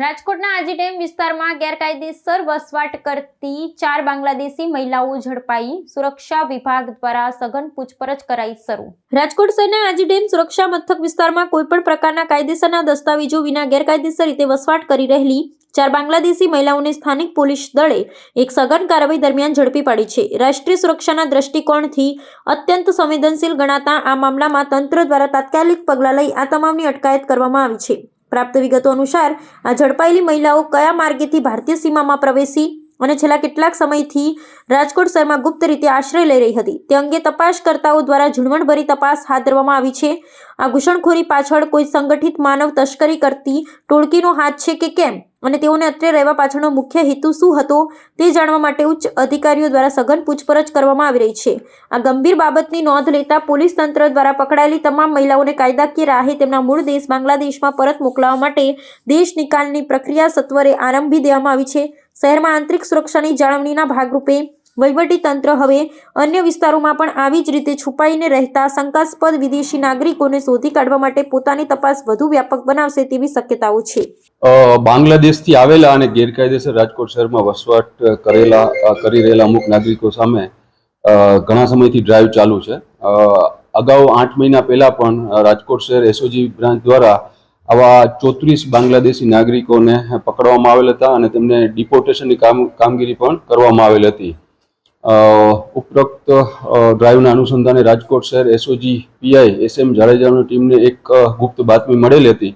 રાજકોટના આજી ડેમ વિસ્તારમાં ગેરકાયદેસર વસવાટ કરતી ચાર બાંગ્લાદેશી મહિલાઓ ઝડપાઈ સુરક્ષા વિભાગ દ્વારા સઘન પૂછપરછ કરાઈ શરૂ. રાજકોટ શહેરના આજી ડેમ સુરક્ષા મથક વિસ્તારમાં કોઈપણ પ્રકારના કાયદેસરના દસ્તાવેજો વિના ગેરકાયદેસર રીતે વસવાટ કરી રહેલી ચાર બાંગ્લાદેશી મહિલાઓને સ્થાનિક પોલીસ દળે એક સઘન કાર્યવાહી દરમિયાન ઝડપી પાડી છે. રાષ્ટ્રીય સુરક્ષાના દ્રષ્ટિકોણથી અત્યંત સંવેદનશીલ ગણાતા આ મામલામાં તંત્ર દ્વારા તાત્કાલિક પગલાં લઈ આ તમામની અટકાયત કરવામાં આવી છે. પ્રાપ્ત વિગતો અનુસાર, આ ઝડપાયેલી મહિલાઓ કયા માર્ગેથી ભારતીય સીમામાં પ્રવેશી અને છેલ્લા કેટલાક સમયથી રાજકોટ શહેરમાં ગુપ્ત રીતે આશ્રય લઈ રહી હતી. તે અંગે તપાસકર્તાઓ દ્વારા ઝીણવટભરી તપાસ હાથ ધરવામાં આવી છે. આ ઘૂસણખોરી પાછળ કોઈ સંગઠિત માનવ તસ્કરી કરતી ટોળકીનો હાથ છે કે કેમ? અને તેઓને અત્રે રહેવા પાછળનો મુખ્ય હેતુ શું હતો તે જાણવા માટે ઉચ્ચ અધિકારીઓ દ્વારા સઘન પૂછપરછ કરવામાં આવી રહી છે. આ ગંભીર બાબતની નોંધ લેતા પોલીસ તંત્ર દ્વારા પકડાયેલી તમામ મહિલાઓને કાયદાકીય રાહે તેમના મૂળ દેશ બાંગ્લાદેશમાં પરત મોકલાવવા માટે દેશ નિકાલની પ્રક્રિયા સત્વરે આરંભી દેવામાં આવી છે. શહેરમાં આંતરિક સુરક્ષાની જાળવણીના ભાગરૂપે તંત્ર હવે અન્ય વિસ્તારોમાં પણ આવી જ રીતે છુપાઈને રહેતા શંકાસ્પદ વિદેશી નાગરિકોને શોધી કાઢવા માટે પોતાની તપાસ વધુ વ્યાપક બનાવશે તેવી શક્યતાઓ છે. બાંગ્લાદેશથી આવેલા અને ગેરકાયદેસર રાજકોટ શહેરમાં વસવાટ કરેલા કરી રહેલા અમુક નાગરિકો સામે ઘણા સમયથી ડ્રાઈવ ચાલુ છે. અગાઉ આઠ મહિના પહેલા પણ રાજકોટ શહેર એસઓજી બ્રાન્ચ દ્વારા આવા ચોત્રીસ બાંગ્લાદેશી નાગરિકોને પકડવામાં આવેલ હતા અને તેમને ડિપોર્ટેશનની કામ, કામગીરી પણ કરવામાં આવેલ હતી. ઉપરોક્ત ડ્રાઈવના અનુસંધાને રાજકોટ શહેર એસઓજી પીઆઈ એસ એમ જાડેજાની ટીમને એક ગુપ્ત બાતમી મળેલી હતી.